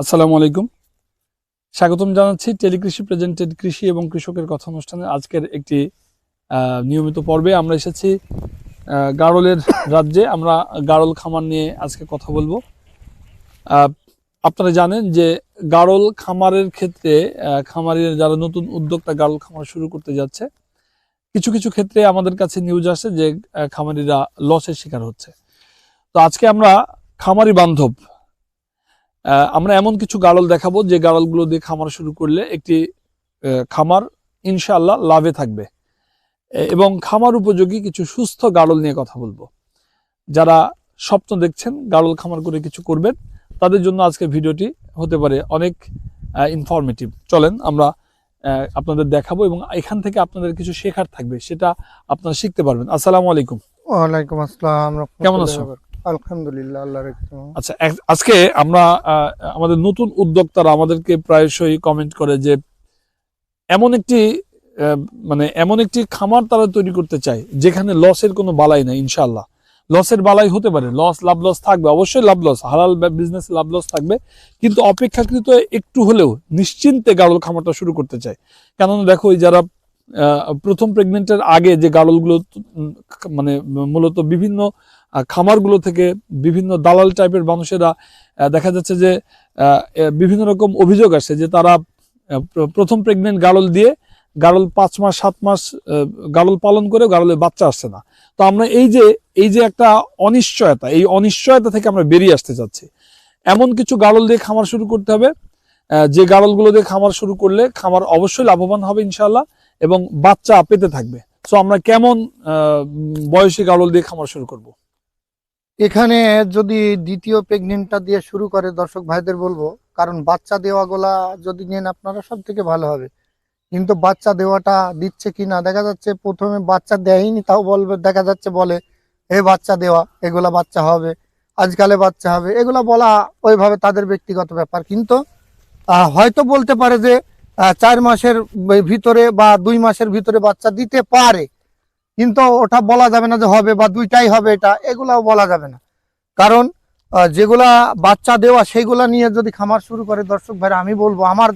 আসসালামু আলাইকুম। স্বাগতম জানাচ্ছি টেলিকৃষি প্রেজেন্টেড কৃষি এবং কৃষকের কথা অনুষ্ঠানে আজকের একটি নিয়মিত পর্বে। আমরা এসেছি গাড়লের রাজ্যে। আমরা গাড়ল খামার নিয়ে আজকে কথা বলব। আপনারা জানেন যে গাড়ল খামারের ক্ষেত্রে খামারের যারা নতুন উদ্যোক্তা গাড়ল খামার শুরু করতে যাচ্ছে, কিছু কিছু ক্ষেত্রে আমাদের কাছে নিউজ আসে যে খামারিরা লসের শিকার হচ্ছে। তো আজকে আমরা খামারি বান্ধব আমরা এমন কিছু গাড়ল দেখাবো যে গাড়লগুলো দিয়ে খামার শুরু করলে একটি খামার ইনশাআল্লাহ লাভে থাকবে। এবং খামার উপযোগী কিছু সুস্থ গাড়ল নিয়ে কথা বলব। যারা স্বপ্ন দেখছেন গাড়ল খামার করে কিছু করবেন তাদের জন্য আজকে ভিডিওটি হতে পারে অনেক ইনফরমেটিভ চলেন আমরা আপনাদের দেখাবো এবং এখান থেকে আপনাদের কিছু শেখার থাকবে সেটা আপনারা শিখতে পারবেন। আসসালামু আলাইকুম। ওয়ালাইকুম আসসালাম কেমন আছো? আলহামদুলিল্লাহ আচ্ছা আজকে আমরা আমাদের নতুন উদ্যোক্তারা আমাদেরকে প্রায়শই কমেন্ট করে যে এমন একটি মানে এমন একটি খামার তারা তৈরি করতে যেখানে লসের কোনো বালাই নাই ইনশাল্লাহ লসের বালাই হতে পারে লস লাভ লস থাকবে, অবশ্যই লাভ লস হালাল বিজনেস লাভ লস থাকবে, কিন্তু অপেক্ষাকৃত একটু হলেও নিশ্চিন্তে গাড়ল খামারটা শুরু করতে চায়। কেননা দেখো যারা প্রথম প্রেগনেন্টের আগে যে গাড়লগুলো মানে মূলত বিভিন্ন খামারগুলো থেকে বিভিন্ন দালাল টাইপের মানুষেরা দেখা যাচ্ছে যে বিভিন্ন রকম অভিযোগ আসে যে তারা প্র- প্রথম প্রেগনেন্ট গাড়ল দিয়ে গাড়ল পাঁচ মাস, সাত মাস গাড়ল পালন করে গাড়লের বাচ্চা আসছে না। তো আমরা এই যে এই যে একটা অনিশ্চয়তা, এই অনিশ্চয়তা থেকে আমরা বেরিয়ে আসতে চাচ্ছি। এমন কিছু গাড়ল দিয়ে খামার শুরু করতে হবে যে গাড়লগুলো দিয়ে খামার শুরু করলে খামার অবশ্যই লাভবান হবে ইনশাল্লাহ এবং বাচ্চা পেতে থাকবে। তো আমরা কেমন বয়সী গাড়ল দিয়ে খামার শুরু করব? এখানে যদি দ্বিতীয় প্রেগনেন্টটা দিয়ে শুরু করে, দর্শক ভাইদের বলব, কারণ বাচ্চা দেওয়াগুলা যদি নেন আপনারা সব থেকে ভালো হবে। কিন্তু বাচ্চা দেওয়াটা দিচ্ছে কি না, দেখা যাচ্ছে প্রথমে বাচ্চা দেয়নি, তাও বলবে, দেখা যাচ্ছে বলে, এ বাচ্চা দেওয়া, এগুলা বাচ্চা হবে, আজকালে বাচ্চা হবে। এগুলা বলা ওইভাবে তাদের ব্যক্তিগত ব্যাপার। কিন্তু হয়তো বলতে পারে যে চার মাসের ভিতরে বা দুই মাসের ভিতরে বাচ্চা দিতে পারে। কিন্তু ওটা বলা যাবে না যে হবে বা দুইটাই হবে এটা এগুলাও বলা যাবে না। কারণ যেগুলা বাচ্চা দেওয়া সেগুলা নিয়ে যদি খামার শুরু করে দর্শক ভাইরা আমি বলব আমার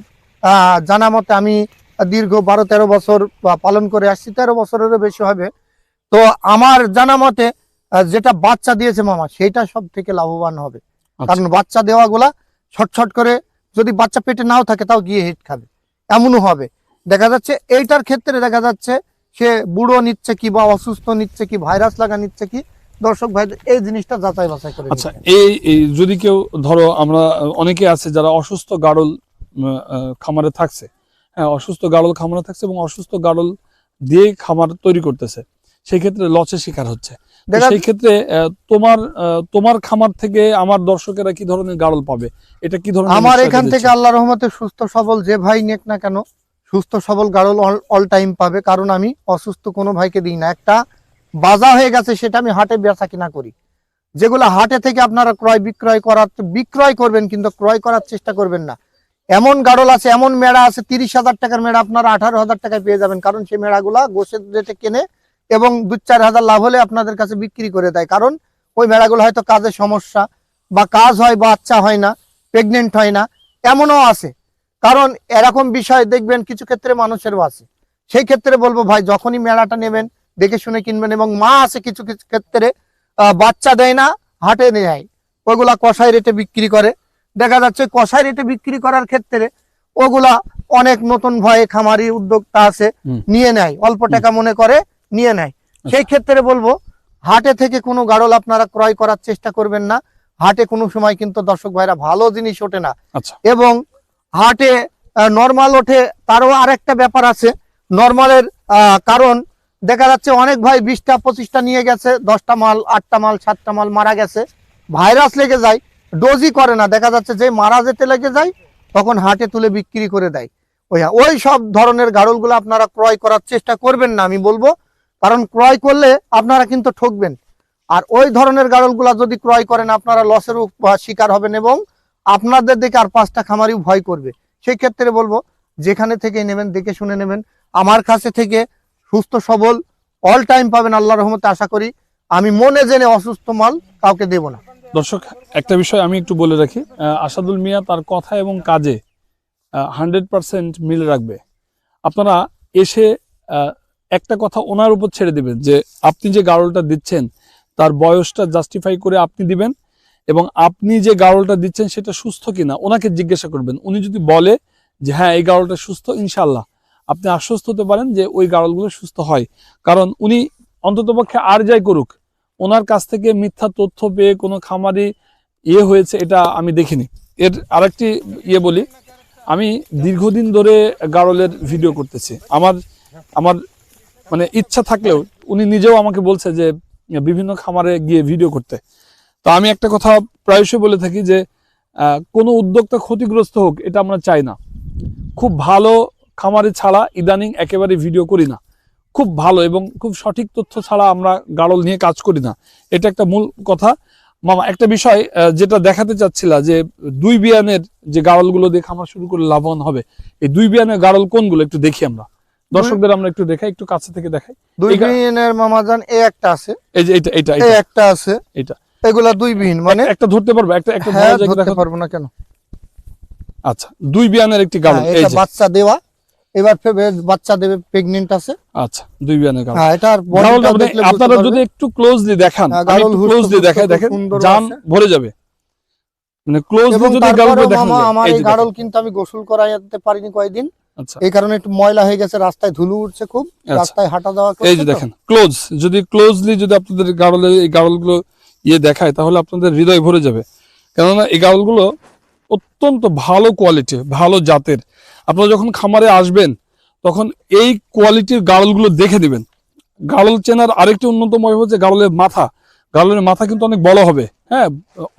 জানা মতে আমি দীর্ঘ বারো তেরো বছর পালন করে আসছি তেরো বছরেরও বেশি হবে। তো আমার জানা মতে যেটা বাচ্চা দিয়েছে মামা সেটা সব থেকে লাভবান হবে। কারণ বাচ্চা দেওয়াগুলা ছটছট করে যদি বাচ্চা পেটে নাও থাকে তাও গিয়ে হিট খাবে। এমনও হবে। দেখা যাচ্ছে এইটার ক্ষেত্রে দেখা যাচ্ছে সে বুড়ো নিচ্ছে কি বা অসুস্থ নিচ্ছে কি ভাইরাস লাগা নিচ্ছে কি দর্শক ভাই এই জিনিসটা যাচাই বাছাই করে আচ্ছা এই যদি কেউ ধরো আমরা অনেকে আছে যারা অসুস্থ গাড়ল খামারে থাকছে। হ্যাঁ অসুস্থ গাড়ল খামারে থাকছে এবং অসুস্থ গাড়ল দিয়ে খামার তৈরি করতেছে। সেই ক্ষেত্রে লসের শিকার হচ্ছে। সেই ক্ষেত্রে তোমার তোমার খামার থেকে আমার দর্শকেরা কি ধরনের গাড়ল পাবে? এটা কি ধরনের আমার এখান থেকে আল্লাহ রহমতে সুস্থ সবল যে ভাই নেক না কেন সুস্থ, সবল গাড়ল অল টাইম পাবে। কারণ আমি অসুস্থ কোনো ভাইকে দিই না। একটা বাজা হয়ে গেছে, সেটা আমি হাটে বেচা কিনা করি। যেগুলো হাটে থেকে আপনারা ক্রয় বিক্রয় করার, বিক্রয় করবেন, কিন্তু ক্রয় করার চেষ্টা করবেন না। এমন গাড়ল আছে, এমন মেড়া আছে, তিরিশ হাজার টাকার মেড়া আপনারা আঠারো হাজার টাকায় পেয়ে যাবেন। কারণ সেই মেড়াগুলা গোসের রেটে কেনে এবং দু চার হাজার লাভ হলে আপনাদের কাছে বিক্রি করে দেয়। কারণ ওই মেড়াগুলো হয়তো কাজের সমস্যা বা কাজ হয় বাচ্চা হয় না প্রেগনেন্ট হয় না, এমনও আছে। কারণ এরকম বিষয় দেখবেন কিছু ক্ষেত্রে মানুষেরও আছে সেই ক্ষেত্রে বলব ভাই যখনই মেলাটা নেবেন দেখে শুনে কিনবেন এবং মা আছে কিছু কিছু ক্ষেত্রে বাচ্চা দেয় না হাটে নেয় ওইগুলা কষাই রেটে বিক্রি করে। দেখা যাচ্ছে কষাই রেটে বিক্রি করার ক্ষেত্রে ওগুলা অনেক নতুন ভয়ে খামারি উদ্যোক্তা আছে নিয়ে নেয়। অল্প টাকা মনে করে নিয়ে নেয়। সেই ক্ষেত্রে বলব হাটে থেকে কোনো গাড়ল আপনারা ক্রয় করার চেষ্টা করবেন না। হাটে কোনো সময় কিন্তু দর্শক ভাইরা ভালো জিনিস ওঠে না। আচ্ছা। এবং হাটে নর্মাল ওঠে, তারও আরেকটা ব্যাপার আছে। নর্মালের কারণ দেখা যাচ্ছে অনেক ভাই বিশটা, পঁচিশটা নিয়ে গেছে, দশটা মাল, আটটা মাল, সাতটা মাল মারা গেছে। ভাইরাস লেগে যায় ডোজই করে না। দেখা যাচ্ছে যে মারা যেতে লেগে যায়, তখন হাটে তুলে বিক্রি করে দেয়। ওই ওই সব ধরনের গাড়লগুলো আপনারা ক্রয় করার চেষ্টা করবেন না, আমি বলব। কারণ ক্রয় করলে আপনারা কিন্তু ঠকবেন। আর ওই ধরনের গাড়লগুলা যদি ক্রয় করেন, আপনারা লসের শিকার হবেন এবং আপনাদের দেখে আর পাঁচটা খামারিও ভয় করবে। সেই ক্ষেত্রে বলব, যেখানে থেকে নেবেন, দেখে শুনে নেবেন। আমার কাছে থেকে সুস্থ, সবল অল টাইম পাবেন আল্লাহ রহমতে আশা করি। আমি মনে জেনে অসুস্থ মাল কাউকে দেব না। দর্শক, একটা বিষয় আমি একটু বলে রাখি। আসাদুল মিয়া তার কথা এবং কাজে হান্ড্রেড পার্সেন্ট মিল রাখবে। আপনারা এসে একটা কথা ওনার উপর ছেড়ে দিবেন যে, আপনি যে গাড়লটা দিচ্ছেন, তার বয়সটা জাস্টিফাই করে আপনি দিবেন। এবং আপনি যে গাড়লটা দিচ্ছেন সেটা সুস্থ কিনা, ওনাকে জিজ্ঞাসা করবেন। উনি যদি বলে যে হ্যাঁ এই গাড়লটা সুস্থ ইনশাল্লাহ আপনি আশ্বস্ত হতে পারেন যে, ওই গাড়লগুলো সুস্থ হয়। কারণ উনি অন্ততপক্ষে আর যাই করুক, ওনার কাছ থেকে মিথ্যা তথ্য পেয়ে কোনো খামারি ইয়ে হয়েছে, এটা আমি দেখিনি। এর আরেকটি ইয়ে বলি, আমি দীর্ঘদিন ধরে গাড়লের ভিডিও করতেছি। আমার আমার মানে ইচ্ছা থাকলেও উনি নিজেও আমাকে বলছে যে, বিভিন্ন খামারে গিয়ে ভিডিও করতে। তো আমি একটা কথা প্রায়শই বলে থাকি যে কোনো উদ্যোক্তা ক্ষতিগ্রস্ত হোক এটা আমরা চাই না। খুব ভালো খামারে ছাড়া ইদানিং একেবারে ভিডিও করি না। খুব ভালো এবং খুব সঠিক তথ্য ছাড়া আমরা গাড়ল নিয়ে কাজ করি না। এটা একটা মূল কথা। মামা একটা বিষয় যেটা দেখাতে চাচ্ছিলা যে দুই বিয়ানের যে গাড়লগুলো দিয়ে খামার শুরু করে লাভবান হবে এই দুই বিয়ানের গাড়ল কোনগুলো একটু দেখি আমরা। দর্শকদের আমরা একটু দেখাই একটু কাছে থেকে দেখাই। দুই বিহীনের মামাজান এ একটা আছে। এই যে এটা এটা। একটা আছে। এটা। এগুলা দুই বিহীন মানে? একটা ধরতে পারবে একটা একটা হ্যাঁ ধরতে পারব না কেন? আচ্ছা দুই বিয়ানের একটি গাড়ল হ্যাঁ, এই যে। বাচ্চা দেওয়া। এবার বাচ্চা দেবে প্রেগনেন্ট আছে। আচ্ছা দুই বিয়ানের গাড়ল হ্যাঁ গাড়লটা বডিটা দেখলে আপনারা যদি একটু ক্লোজলি দেখান হ্যাঁ, আমি একটু ক্লোজলি দেখাই দেখেন জান ভরে যাবে। মানে ক্লোজলি যদি তারপরেও দেখান আমার এই গাড়ল কিন্তু আমি গোসল করাইতে পারিনি কয়েকদিন। আচ্ছা। এই কারণে একটু ময়লা হয়ে গেছে রাস্তায় ধুলো উঠছে খুব। আচ্ছা। রাস্তায় হাঁটা যাওয়া এই যে দেখেন ক্লোজ যদি ক্লোজলি যদি আপনাদের গাড়লের এই গাড়লগুলো ইয়ে দেখায় তাহলে আপনাদের হৃদয় ভরে যাবে। কেননা এই গাড়লগুলো অত্যন্ত ভালো কোয়ালিটি ভালো জাতের। আপনারা যখন খামারে আসবেন তখন এই কোয়ালিটির গাড়লগুলো দেখে দিবেন গাড়ল চেনার আরেকটি অন্যতম উপায় হচ্ছে গাড়লের মাথা। গাড়লের মাথা কিন্তু অনেক বড় হবে হ্যাঁ?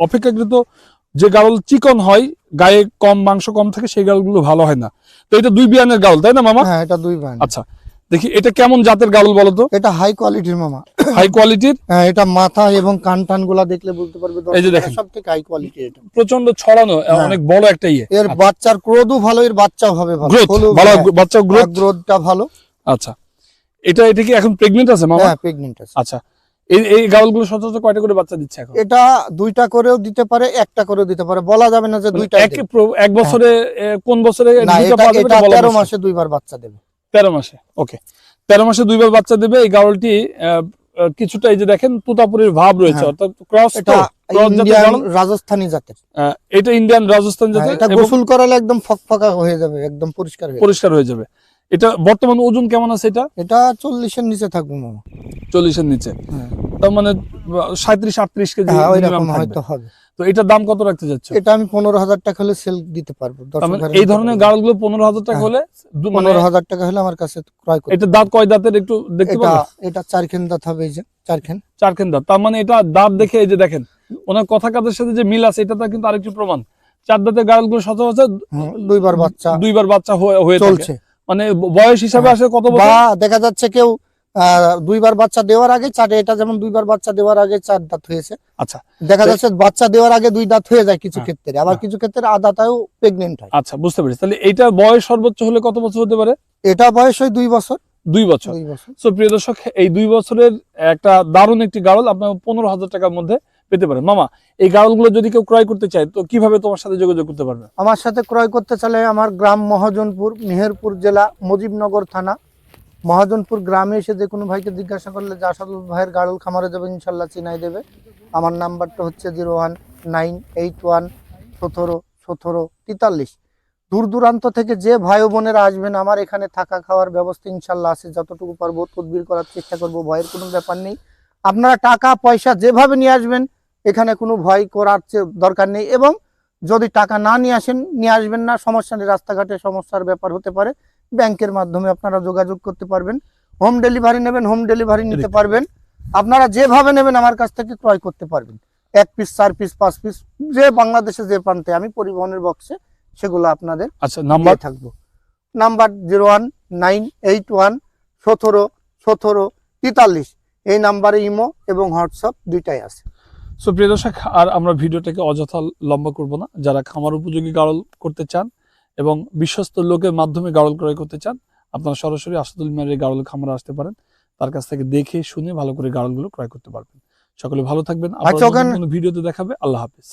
অপেক্ষাকৃত যে গাড়ল চিকন হয় গায়ে কম মাংস কম থাকে সেই গাড়লগুলো ভালো হয় না। তো এটা দুই বিয়ানের গাড়ল তাই না মামা? হ্যাঁ এটা দুই ব্যান্ড আচ্ছা দেখি এটা কেমন জাতের গাড়ল বলো তো? এটা হাই কোয়ালিটির মামা। হাই কোয়ালিটির হ্যাঁ এটা মাথা এবং কান টানগুলা দেখলে বুঝতে পারবে এই যে দেখেন। সব থেকে হাই কোয়ালিটি এটা। প্রচণ্ড ছড়ানো হ্যাঁ। অনেক বড় একটা ইয়ে। এর বাচ্চার ক্রোধও ভালো এর বাচ্চাও হবে ভালো। ভালো বাচ্চা গ্রোথ গ্রোথটা ভালো। আচ্ছা। এটা এটা কি এখন প্রেগনেন্ট আছে মামা? হ্যাঁ প্রেগনেন্ট আছে। আচ্ছা। এই এই গাউলগুলো সচরাচর কয়টা করে বাচ্চা দিচ্ছে এখন? এটা দুইটা করেও দিতে পারে একটা করেও দিতে পারে। বলা যাবে না যে মানে দুইটা এক এক বছরে কোন বছরে দুইটা পাওয়া যাবে। মাসে দুইবার বাচ্চা দেবে। তেরো মাসে ওকে তেরো মাসে দুইবার বাচ্চা দেবে এই গাউলটি কিছুটা এই যে দেখেন তুতাপুরের ভাব রয়েছে হ্যাঁ। অর্থাৎ ক্রস রাজস্থানী জাতের। আহ, এটা ইন্ডিয়ান রাজস্থান হ্যাঁ, জাতের এটা গোসল করালে একদম ফকফকা হয়ে যাবে একদম পরিষ্কার পরিষ্কার হয়ে যাবে। এটা বর্তমান ওজন কেমন আছে এটা? এটা চল্লিশের নিচে থাকবে মামা। চল্লিশের নিচে। হ্যাঁ। তার মানে সাঁত্রিশ আটত্রিশ কেজি হ্যাঁ। হয়তো হবে। তো এটার দাম কত রাখতে যাচ্ছে? এটা আমি পনেরো হাজার টাকা হলে সেল দিতে পারব মানে এই ধরনের পনেরো হাজার টাকা হ্যাঁ। হলে মানে পনেরো হাজার টাকা হলে আমার কাছে ক্রয় এটা দাঁত কয় দাঁতের একটু দেখতে এটা চারখান দাঁত হবে এই যে চারখান। চারখান দাঁত। তার মানে এটা দাঁত দেখে এই যে দেখেন ওনার কথা কাজের সাথে যে মিল আছে এটা কিন্তু আরেকটি প্রমাণ। চার দাঁতের গাড়গুলো সচরাচর দুইবার বাচ্চা। দুইবার বাচ্চা হয়ে চলছে। মানে বয়স হিসাবে হ্যাঁ। আসে কত বা দেখা যাচ্ছে কেউ দুইবার বাচ্চা দেওয়ার আগে চার এটা যেমন দুইবার বাচ্চা দেওয়ার আগে চার দাঁত হয়েছে। আচ্ছা। দেখা যাচ্ছে বাচ্চা দেওয়ার আগে দুই দাঁত হয়ে যায় কিছু হ্যাঁ, ক্ষেত্রে আবার হ্যাঁ। কিছু ক্ষেত্রে আদাতাও প্রেগনেন্ট হয়। আচ্ছা বুঝতে পেরেছি। তাহলে এটা বয়স সর্বোচ্চ হলে কত বছর হতে পারে? এটা বয়স হয় দুই বছর। দুই বছর। দুই বছর। সো প্রিয় দর্শক এই দুই বছরের একটা দারুণ একটি গাড়ল আপনার পনেরো হাজার টাকার মধ্যে পেতে পারেন। মামা এই গাড়লগুলো যদি কেউ ক্রয় করতে চায় তো কীভাবে তোমার সাথে যোগাযোগ করতে পারবে? আমার সাথে ক্রয় করতে চাইলে আমার গ্রাম মহাজনপুর মেহেরপুর জেলা মুজিবনগর থানা মহাজনপুর গ্রামে এসে যে কোনো ভাইকে জিজ্ঞাসা করলে যে আসাদুল ভাইয়ের গাড়ল খামারে যাবে, ইনশাল্লাহ চিনাই দেবে। আমার নাম্বারটা হচ্ছে zero one nine eight one সতেরো সতেরো তেতাল্লিশ। দূর দূরান্ত থেকে যে ভাই বোনেরা আসবেন, আমার এখানে থাকা খাওয়ার ব্যবস্থা ইনশাল্লাহ আছে। যতটুকু পারব তদবির করার চেষ্টা করব ভয়ের কোনো ব্যাপার নেই। আপনারা টাকা, পয়সা যেভাবে নিয়ে আসবেন, এখানে কোনো ভয় করার দরকার নেই। এবং যদি টাকা না নিয়ে আসেন, নিয়ে আসবেন না, সমস্যা নেই। রাস্তাঘাটে সমস্যার ব্যাপার হতে পারে। ব্যাংকের মাধ্যমে আপনারা যোগাযোগ করতে পারবেন। হোম ডেলিভারি নেবেন হোম ডেলিভারি নিতে পারবেন। আপনারা যেভাবে নেবেন আমার কাছ থেকে ক্রয় করতে পারবেন। এক পিস চার পিস পাঁচ পিস যে বাংলাদেশে যে প্রান্তে আমি পরিবহনের বক্সে সেগুলো আপনাদের আচ্ছা নাম্বার থাকব। Number zero one nine eight one সতেরো সতেরো তেতাল্লিশ। এই নাম্বারে ইমো এবং হোয়াটসঅ্যাপ দুইটাই আছে। সো প্রিয় দর্শক আর আমরা ভিডিওটাকে অযথা লম্বা করব না। যারা খামার উপযোগী গাড়ল করতে চান এবং বিশ্বস্ত লোকের মাধ্যমে গাড়ল ক্রয় করতে চান আপনারা সরাসরি আসাদুল মিয়ার এই গাড়ল খামারে আসতে পারেন। তার কাছ থেকে দেখে শুনে ভালো করে গাড়লগুলো ক্রয় করতে পারবেন। সকলে ভালো থাকবেন। আচ্ছা, ভিডিওতে দেখাবে। আল্লাহ হাফেজ।